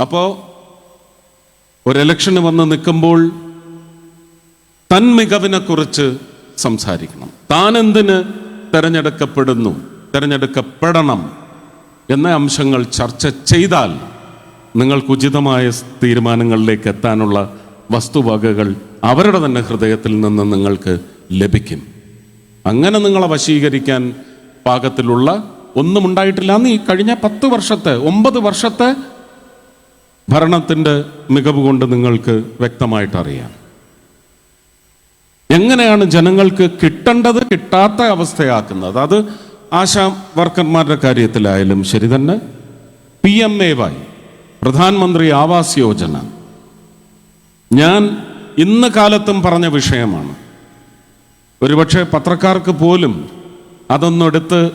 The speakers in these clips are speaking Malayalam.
അപ്പോൾ ഒരു ഇലക്ഷന് വന്ന് നിൽക്കുമ്പോൾ തൻ മികവിനെക്കുറിച്ച് സംസാരിക്കണം. താൻ എന്തിന് തെരഞ്ഞെടുക്കപ്പെടുന്നു തെരഞ്ഞെടുക്കപ്പെടണം എന്ന അംശങ്ങൾ ചർച്ച ചെയ്താൽ നിങ്ങൾക്ക് ഉചിതമായ തീരുമാനങ്ങളിലേക്ക് എത്താനുള്ള വസ്തുവകകൾ അവരുടെ തന്നെ ഹൃദയത്തിൽ നിന്ന് നിങ്ങൾക്ക് ലഭിക്കും. അങ്ങനെ നിങ്ങളെ വശീകരിക്കാൻ പാകത്തിലുള്ള ഒന്നും ഉണ്ടായിട്ടില്ല. എന്ന് ഈ കഴിഞ്ഞ പത്ത് വർഷത്തെ ഒമ്പത് വർഷത്തെ ഭരണത്തിന്റെ മികവ് കൊണ്ട് നിങ്ങൾക്ക് വ്യക്തമായിട്ടറിയാം എങ്ങനെയാണ് ജനങ്ങൾക്ക് കിട്ടേണ്ടത് കിട്ടാത്ത അവസ്ഥയാക്കുന്നത്? അത് ആശാ വർക്കർമാരുടെ കാര്യത്തിലായാലും ശരി തന്നെ. പി എം എ വൈ പ്രധാനമന്ത്രി ആവാസ് യോജന. ഞാൻ ഇന്ന് കാലത്തും പറഞ്ഞ വിഷയമാണ്. ഒരുപക്ഷെ പത്രക്കാർക്ക് പോലും അതൊന്നെടുത്ത്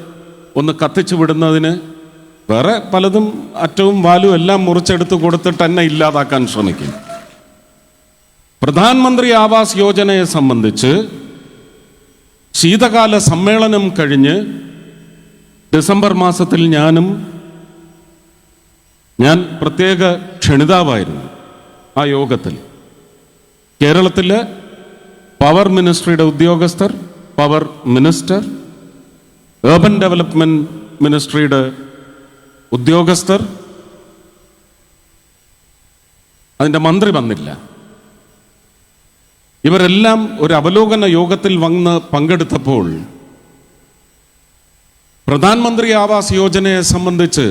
ഒന്ന് കത്തിച്ചു വിടുന്നതിന് വേറെ പലതും അറ്റവും വാലും എല്ലാം മുറിച്ചെടുത്ത് കൊടുത്തിട്ട് തന്നെ ഇല്ലാതാക്കാൻ ശ്രമിക്കും. പ്രധാനമന്ത്രി ആവാസ് യോജനയെ സംബന്ധിച്ച് ശീതകാല സമ്മേളനം കഴിഞ്ഞ് ഡിസംബർ മാസത്തിൽ ഞാനും ഞാൻ പ്രത്യേക ക്ഷണിതാവായിരുന്നു ആ യോഗത്തിൽ. കേരളത്തിലെ പവർ മിനിസ്ട്രിയുടെ ഉദ്യോഗസ്ഥർ പവർ മിനിസ്റ്റർ ഏർബൻ ഡെവലപ്മെന്റ് മിനിസ്ട്രിയുടെ ഉദ്യോഗസ്ഥർ അതിന്റെ മന്ത്രി വന്നില്ല. ഇവരെല്ലാം ഒരു അവലോകന യോഗത്തിൽ വന്ന് പങ്കെടുത്തപ്പോൾ പ്രധാനമന്ത്രി ആവാസ് യോജനയെ സംബന്ധിച്ച്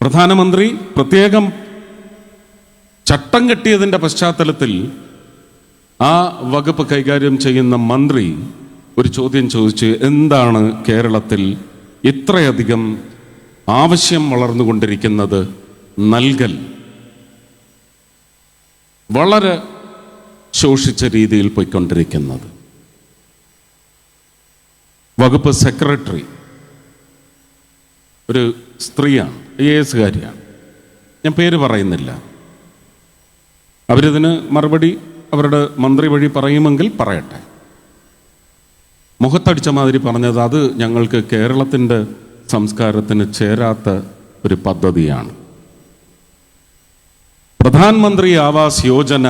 പ്രധാനമന്ത്രി പ്രത്യേകം ചട്ടം കെട്ടിയതിന്റെ പശ്ചാത്തലത്തിൽ ആ വകുപ്പ് കൈകാര്യം ചെയ്യുന്ന മന്ത്രി ഒരു ചോദ്യം ചോദിച്ച് എന്താണ് കേരളത്തിൽ ഇത്രയധികം ആവശ്യം വളർന്നുകൊണ്ടിരിക്കുന്നത് നൽകൽ. വളരെ ശോഷിച്ച രീതിയിൽ പോയിക്കൊണ്ടിരിക്കുന്നത്. വകുപ്പ് സെക്രട്ടറി ഒരു സ്ത്രീയാണ് ഐ എ എസുകാരിയാണ് ഞാൻ പേര് പറയുന്നില്ല. അവരിതിന് മറുപടി അവരുടെ മന്ത്രി വഴി പറയുമെങ്കിൽ പറയട്ടെ. മുഖത്തടിച്ച മാതിരി പറഞ്ഞത് അത് ഞങ്ങൾക്ക് കേരളത്തിന്റെ സംസ്കാരത്തിന് ചേരാത്ത ഒരു പദ്ധതിയാണ്. പ്രധാനമന്ത്രി ആവാസ് യോജന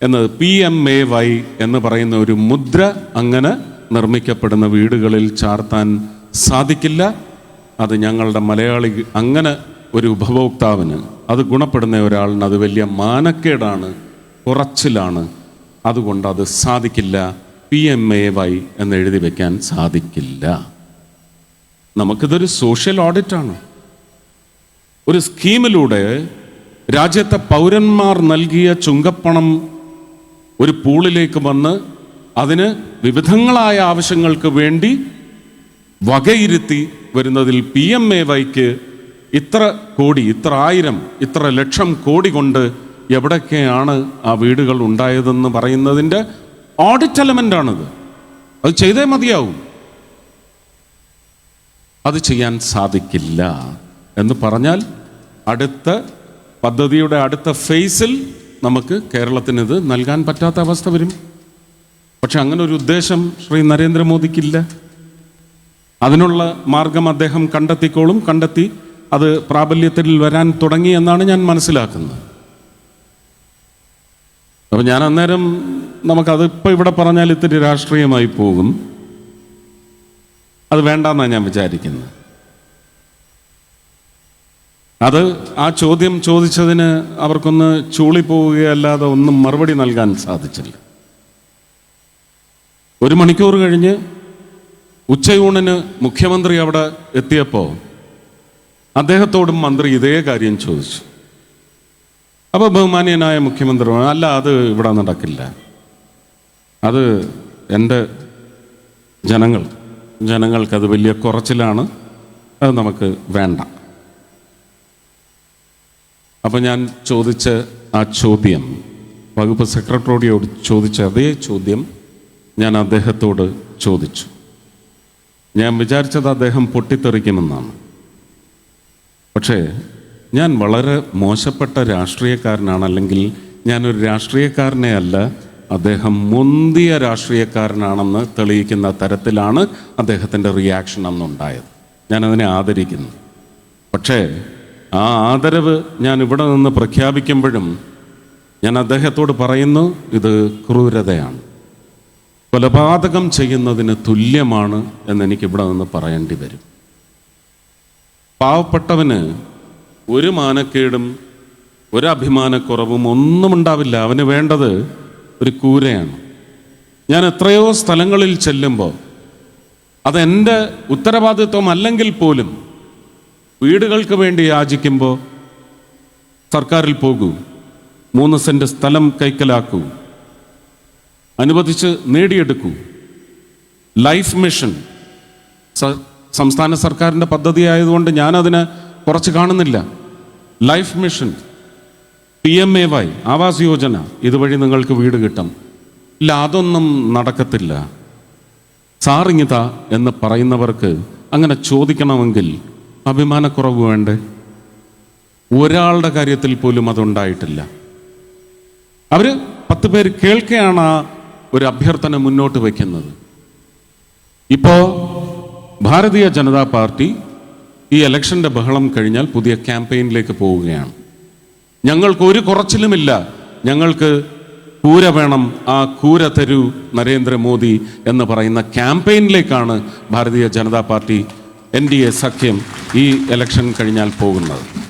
എന്നത് പി എം എ വൈ എന്ന് പറയുന്ന ഒരു മുദ്ര അങ്ങനെ നിർമ്മിക്കപ്പെടുന്ന വീടുകളിൽ ചാർത്താൻ സാധിക്കില്ല. അത് ഞങ്ങളുടെ മലയാളി അങ്ങനെ ഒരു ഉപഭോക്താവിന് അത് ഗുണപ്പെടുന്ന ഒരാളിന് അത് വലിയ മാനക്കേടാണ് കുറച്ചിലാണ് അതുകൊണ്ട് അത് സാധിക്കില്ല. പി എം എ വൈ എന്ന് എഴുതി വെക്കാൻ സാധിക്കില്ല. നമുക്കിതൊരു സോഷ്യൽ ഓഡിറ്റ് ആണ് ഒരു സ്കീമിലൂടെ രാജ്യത്തെ പൗരന്മാർ നൽകിയ ചുങ്കപ്പണം ഒരു പൂളിലേക്ക് വന്ന് അതിന് വിവിധങ്ങളായ ആവശ്യങ്ങൾക്ക് വേണ്ടി വകയിരുത്തി വരുന്നതിൽ പി എം എ വൈക്ക് ഇത്ര കോടി ഇത്ര ആയിരം ഇത്ര ലക്ഷം കോടി കൊണ്ട് എവിടൊക്കെയാണ് ആ വീടുകൾ ഉണ്ടായതെന്ന് പറയുന്നതിന്റെ ഓഡിറ്റ് എലമെന്റ് ആണത്. അത് ചെയ്തേ മതിയാവും. അത് ചെയ്യാൻ സാധിക്കില്ല എന്ന് പറഞ്ഞാൽ അടുത്ത പദ്ധതിയുടെ അടുത്ത ഫേസിൽ നമുക്ക് കേരളത്തിന് ഇത് നൽകാൻ പറ്റാത്ത അവസ്ഥ വരും. പക്ഷെ അങ്ങനെ ഒരു ഉദ്ദേശം ശ്രീ നരേന്ദ്രമോദിക്കില്ല. അതിനുള്ള മാർഗം അദ്ദേഹം കണ്ടെത്തിക്കോളും. കണ്ടെത്തി അത് പ്രാബല്യത്തിൽ വരാൻ തുടങ്ങി എന്നാണ് ഞാൻ മനസ്സിലാക്കുന്നത്. അപ്പം ഞാൻ അന്നേരം നമുക്കതിപ്പോൾ ഇവിടെ പറഞ്ഞാൽ ഇത്തിരി രാഷ്ട്രീയമായി പോകും. അത് വേണ്ടെന്നാണ് ഞാൻ വിചാരിക്കുന്നത്. അത് ആ ചോദ്യം ചോദിച്ചതിന് അവർക്കൊന്ന് ചൂളിപ്പോവുകയല്ലാതെ ഒന്നും മറുപടി നൽകാൻ സാധിച്ചില്ല. ഒരു മണിക്കൂർ കഴിഞ്ഞ് ഉച്ചയൂണിന് മുഖ്യമന്ത്രി അവിടെ എത്തിയപ്പോൾ അദ്ദേഹത്തോടും മന്ത്രി ഇതേ കാര്യം ചോദിച്ചു. അപ്പോൾ ബഹുമാനീയനായ മുഖ്യമന്ത്രി അല്ല അത് ഇവിടെ നടക്കില്ല. അത് എന്റെ ജനങ്ങൾ ജനങ്ങൾക്കത് വലിയ കുറച്ചിലാണ് അത് നമുക്ക് വേണ്ട. അപ്പം ഞാൻ ചോദിച്ച ആ ചോദ്യം വകുപ്പ് സെക്രട്ടറിയോട് ചോദിച്ച അതേ ചോദ്യം ഞാൻ അദ്ദേഹത്തോട് ചോദിച്ചു. ഞാൻ വിചാരിച്ചത് അദ്ദേഹം പൊട്ടിത്തെറിക്കുമെന്നാണ്. പക്ഷേ ഞാൻ വളരെ മോശപ്പെട്ട രാഷ്ട്രീയക്കാരനാണ് അല്ലെങ്കിൽ ഞാനൊരു രാഷ്ട്രീയക്കാരനെ അല്ല അദ്ദേഹം മുന്തിയ രാഷ്ട്രീയക്കാരനാണെന്ന് തെളിയിക്കുന്ന തരത്തിലാണ് അദ്ദേഹത്തിന്റെ റിയാക്ഷൻ അന്നുണ്ടായത്. ഞാനതിനെ ആദരിക്കുന്നു. പക്ഷേ ആ ആദരവ് ഞാൻ ഇവിടെ നിന്ന് പ്രഖ്യാപിക്കുമ്പോഴും ഞാൻ അദ്ദേഹത്തോട് പറയുന്നു ഇത് ക്രൂരതയാണ്. കൊലപാതകം ചെയ്യുന്നതിന് തുല്യമാണ് എന്നെനിക്ക് ഇവിടെ നിന്ന് പറയേണ്ടി വരും. പാവപ്പെട്ടവന് ഒരു മാനക്കേടും ഒരു അഭിമാനക്കുറവും ഒന്നും ഉണ്ടാവില്ല. അവന് വേണ്ടത് ഒരു കൂരയാണ്. ഞാൻ എത്രയോ സ്ഥലങ്ങളിൽ ചെല്ലുമ്പോൾ അതെന്റെ ഉത്തരവാദിത്വം അല്ലെങ്കിൽ പോലും വീടുകൾക്ക് വേണ്ടി യാചിക്കുമ്പോൾ സർക്കാരിൽ പോകൂ മൂന്ന് സെന്റ് സ്ഥലം കൈക്കലാക്കൂ അനുവദിച്ച് നേടിയെടുക്കൂ. ലൈഫ് മിഷൻ സംസ്ഥാന സർക്കാരിന്റെ പദ്ധതി ആയതുകൊണ്ട് ഞാനതിന് കുറച്ച് കാണുന്നില്ല. Life mission P M A Y Awas Yojana ഇതുവഴി നിങ്ങൾക്ക് വീട് കിട്ടും. ഇല്ല അതൊന്നും നടക്കത്തില്ല. സാറിങ്ങിത എന്ന് പറയുന്നവർക്ക് അങ്ങനെ ചോദിക്കണമെങ്കിൽ അഭിമാനക്കുറവ് വേണ്ടേ? ഒരാളുടെ കാര്യത്തിൽ പോലും അതുണ്ടായിട്ടില്ല. അവർ പത്ത് പേര് കേൾക്കെയാണ് ഒരു അഭ്യർത്ഥന മുന്നോട്ട് വയ്ക്കുന്നത് ഇപ്പോ ഭാരതീയ ജനതാ പാർട്ടി ഈ ഇലക്ഷന്റെ ബഹളം കഴിഞ്ഞാൽ പുതിയ ക്യാമ്പയിനിലേക്ക് പോവുകയാണ്. ഞങ്ങൾക്ക് ഒരു കുറച്ചിലുമില്ല. ഞങ്ങൾക്ക് കൂര വേണം. ആ കൂര തരൂ നരേന്ദ്രമോദി എന്ന് പറയുന്ന ക്യാമ്പയിനിലേക്കാണ് ഭാരതീയ ജനതാ പാർട്ടി എൻ സഖ്യം ഈ ഇലക്ഷൻ കഴിഞ്ഞാൽ പോകുന്നത്.